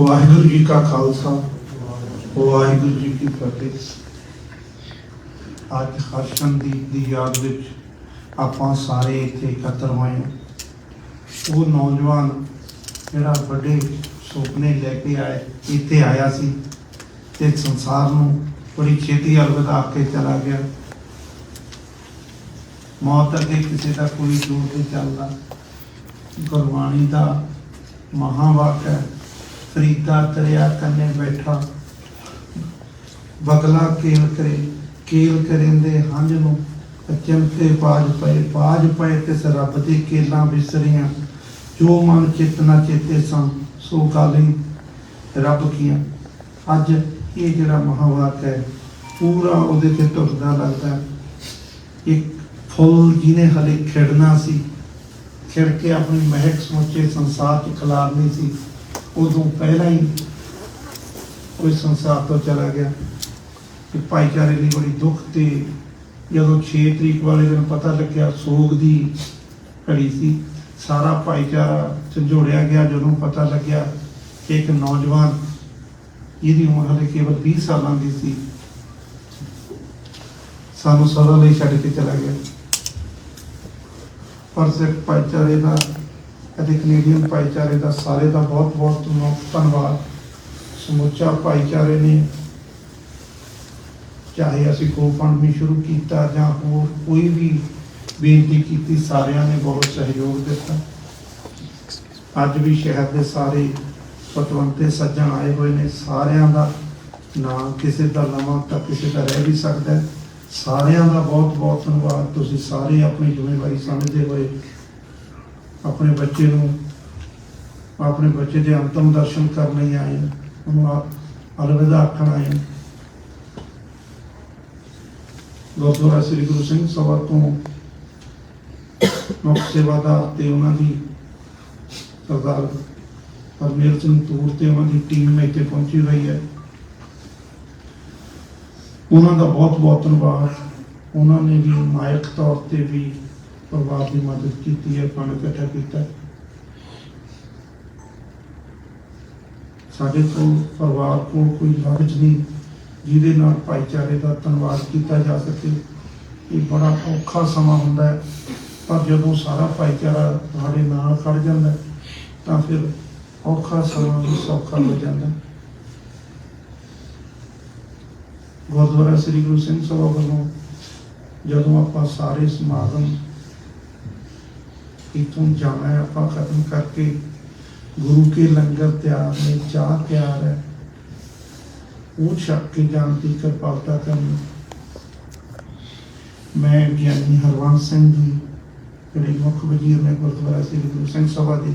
ਵਾਹਿਗੁਰੂ ਜੀ ਕਾ ਖਾਲਸਾ, ਵਾਹਿਗੁਰੂ ਜੀ ਕੀ ਫਤਿਹ। ਅੱਜ ਹਰਸ਼ਨਦੀਪ ਦੀ ਯਾਦ ਵਿੱਚ ਆਪਾਂ ਸਾਰੇ ਇੱਥੇ ਇਕੱਤਰ ਹੋਏ ਹਾਂ। ਉਹ ਨੌਜਵਾਨ ਜਿਹੜਾ ਵੱਡੇ ਸੁਪਨੇ ਲੈ ਕੇ ਆਏ, ਇੱਥੇ ਆਇਆ ਸੀ ਤੇ ਸੰਸਾਰ ਨੂੰ ਬੜੀ ਛੇਤੀ ਅਲਵਿਦਾ ਕੇ ਚਲਾ ਗਿਆ। ਮੌਤ ਅੱਗੇ ਕਿਸੇ ਦਾ ਕੋਈ ਦੂਰ ਨਹੀਂ ਚੱਲਦਾ। ਗੁਰਬਾਣੀ ਦਾ ਮਹਾਵਾਕ ਹੈ। ਫਰੀਦਾ ਤਰਿਆ ਕੰਨੇ ਬੈਠਾ। ਬਗਲਾ ਕੇਲ ਕਰੇ, ਕੇਲ ਕਰਿੰਦੇ ਹੰਝ ਨੂੰ ਚਮਤੇ ਬਾਜ ਪਏ ਬਾਜ ਪਏ ਤਿਸ ਰੱਬ ਦੀ ਕੇਲਾਂ ਵਿਸਰੀਆਂ ਜੋ ਮਨ ਚਿਤ ਚੇਤੇ ਸੰ, ਸੋ ਗਾਲੀ ਰੱਬ ਕੀਆਂ। ਅੱਜ ਇਹ ਜਿਹੜਾ ਮਹਾਵਾਕ ਹੈ, ਪੂਰਾ ਉਹਦੇ ਤੇ ਟੁੱਟਦਾ ਲੱਗਦਾ। ਹੈ। ਇੱਕ ਫੁੱਲ ਜਿਹਨੇ ਹਲੇ ਖਿੜਨਾ ਸੀ ਖਿੜ ਕੇ ਆਪਣੀ ਮਹਿਕ ਸਮੁੱਚੇ ਸੰਸਾਰ 'ਚ ਖਿਲਾਰਨੀ ਸੀ। ਉਦੋਂ ਪਹਿਲਾਂ ਹੀ ਕੋਈ ਸੰਸਾਰ ਤੋਂ ਚਲਾ ਗਿਆ ਤੇ ਭਾਈਚਾਰੇ ਲਈ ਬੜੀ ਦੁੱਖ ਤੇ ਜਦੋਂ 6 ਤਰੀਕ ਵਾਲੇ ਦਿਨ ਪਤਾ ਲੱਗਿਆ ਸੋਗ ਦੀ ਘੜੀ ਸੀ, ਸਾਰਾ ਭਾਈਚਾਰਾ ਝੰਜੋੜਿਆ ਗਿਆ, ਜਦੋਂ ਪਤਾ ਲੱਗਿਆ ਕਿ ਇੱਕ ਨੌਜਵਾਨ ਜਿਹਦੀ ਉਮਰ ਹਲੇ ਕੇਵਲ 20 ਸਾਲਾਂ ਦੀ ਸੀ, ਸਾਨੂੰ ਸਦਾ ਲਈ ਛੱਡ ਕੇ ਚਲਾ ਗਿਆ। ਪਰ ਸਿੱਖ ਭਾਈਚਾਰੇ ਦਾ ਅਤੇ ਕੈਨੇਡੀਅਨ ਭਾਈਚਾਰੇ ਦਾ ਸਾਰੇ ਦਾ ਬਹੁਤ ਬਹੁਤ ਧੰਨਵਾਦ। ਸਮੁੱਚਾ ਭਾਈਚਾਰੇ ਨੇ ਚਾਹੇ ਅਸੀਂ GoFundMe ਸ਼ੁਰੂ ਕੀਤਾ ਜਾਂ ਹੋਰ ਕੋਈ ਵੀ ਬੇਨਤੀ ਕੀਤੀ, ਸਾਰਿਆਂ ਨੇ ਬਹੁਤ ਸਹਿਯੋਗ ਦਿੱਤਾ। ਅੱਜ ਵੀ ਸ਼ਹਿਰ ਦੇ ਸਾਰੇ ਪਤਵੰਤੇ ਸੱਜਣ ਆਏ ਹੋਏ ਨੇ। ਸਾਰਿਆਂ ਦਾ ਨਾਮ ਕਿਸੇ ਦਾ ਲਵਾਂ ਤਾਂ ਕਿਸੇ ਦਾ ਰਹਿ ਵੀ ਸਕਦਾ। ਸਾਰਿਆਂ ਦਾ ਬਹੁਤ ਬਹੁਤ ਧੰਨਵਾਦ। ਤੁਸੀਂ ਸਾਰੇ ਆਪਣੀ ਜ਼ਿੰਮੇਵਾਰੀ ਸਮਝਦੇ ਹੋਏ ਆਪਣੇ ਬੱਚੇ ਨੂੰ, ਆਪਣੇ ਬੱਚੇ ਦੇ ਅੰਤਮ ਦਰਸ਼ਨ ਕਰਨ ਲਈ ਆਏ ਉਹਨੂੰ ਆ- ਅਲਵਿਦਾ ਆਖਣ ਆਏ ਹੋ। ਗੁਰਦੁਆਰਾ ਸ੍ਰੀ ਗੁਰੂ ਸਿੰਘ ਸਭਾ ਤੋਂ ਮੁੱਖ ਸੇਵਾਦਾਰ ਤੇ ਉਹਨਾਂ ਦੀ ਸਰਦਾਰ ਹਰਮੇਲ ਸਿੰਘ ਤੂਰ ਤੇ ਉਹਨਾਂ ਦੀ ਟੀਮ ਇੱਥੇ ਪਹੁੰਚੀ ਹੋਈ ਹੈ। ਉਹਨਾਂ ਦਾ ਬਹੁਤ ਬਹੁਤ ਧੰਨਵਾਦ। ਉਹਨਾਂ ਨੇ ਵੀ ਨਾਇਕ ਤੌਰ ਤੇ ਵੀ ਪਰਿਵਾਰ ਦੀ ਮਦਦ ਕੀਤੀ ਹੈ, ਫੰਡ ਇਕੱਠਾ ਕੀਤਾ ਸਾਡੇ ਕੋਲ ਪਰਿਵਾਰ ਕੋਲ ਕੋਈ ਲਫ਼ਜ਼ ਨਹੀਂ, ਜਿਹਦੇ ਨਾਲ ਭਾਈਚਾਰੇ ਦਾ ਧੰਨਵਾਦ ਕੀਤਾ ਜਾ ਸਕੇ। ਇਹ ਬੜਾ ਔਖਾ ਸਮਾਂ ਹੁੰਦਾ ਹੈ, ਪਰ ਜਦੋਂ ਸਾਰਾ ਭਾਈਚਾਰਾ ਤੁਹਾਡੇ ਨਾਲ ਖੜ ਜਾਂਦਾ ਤਾਂ ਫਿਰ ਔਖਾ ਸਮਾਂ ਵੀ ਸੌਖਾ ਹੋ ਜਾਂਦਾ ਗੁਰਦੁਆਰਾ ਸ੍ਰੀ ਗੁਰੂ ਸਿੰਘ ਸਭਾ ਵੱਲੋਂ ਜਦੋਂ ਆਪਾਂ ਸਾਰੇ ਸਮਾਗਮ ਇਥੋਂ ਜਾਣਾ ਹੈ, ਆਪਾਂ ਖਤਮ ਕਰਕੇ ਗੁਰੂ ਕੇ ਲੰਗਰ ਤਿਆਰ ਨੇ, ਚਾਹ ਤਿਆਰ ਹੈ। ਉਹ ਛਕ ਕੇ ਜਾਣ ਦੀ ਕਿਰਪਾਲਤਾ ਕਰਨੀ। ਮੈਂ ਗਿਆਨੀ ਹਰਵੰਸ ਸਿੰਘ ਜੀ, ਜਿਹੜੇ ਮੁੱਖ ਵਜ਼ੀਰ ਨੇ ਗੁਰਦੁਆਰਾ ਸ੍ਰੀ ਗੁਰੂ ਸਿੰਘ ਸਭਾ ਦੇ,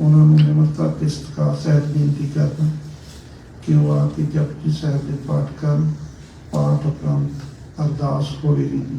ਉਹਨਾਂ ਨੂੰ ਨਿਮਰਤਾ ਤੇ ਸਤਿਕਾਰ ਸਹਿਤ ਬੇਨਤੀ ਕਰਦਾ ਕਿ ਉਹ ਆ ਕੇ ਜਪਜੀ ਸਾਹਿਬ ਦੇ ਪਾਠ ਕਰਨ, ਪਾਠ ਉਪਰੰਤ ਅਰਦਾਸ ਹੋਵੇਗੀ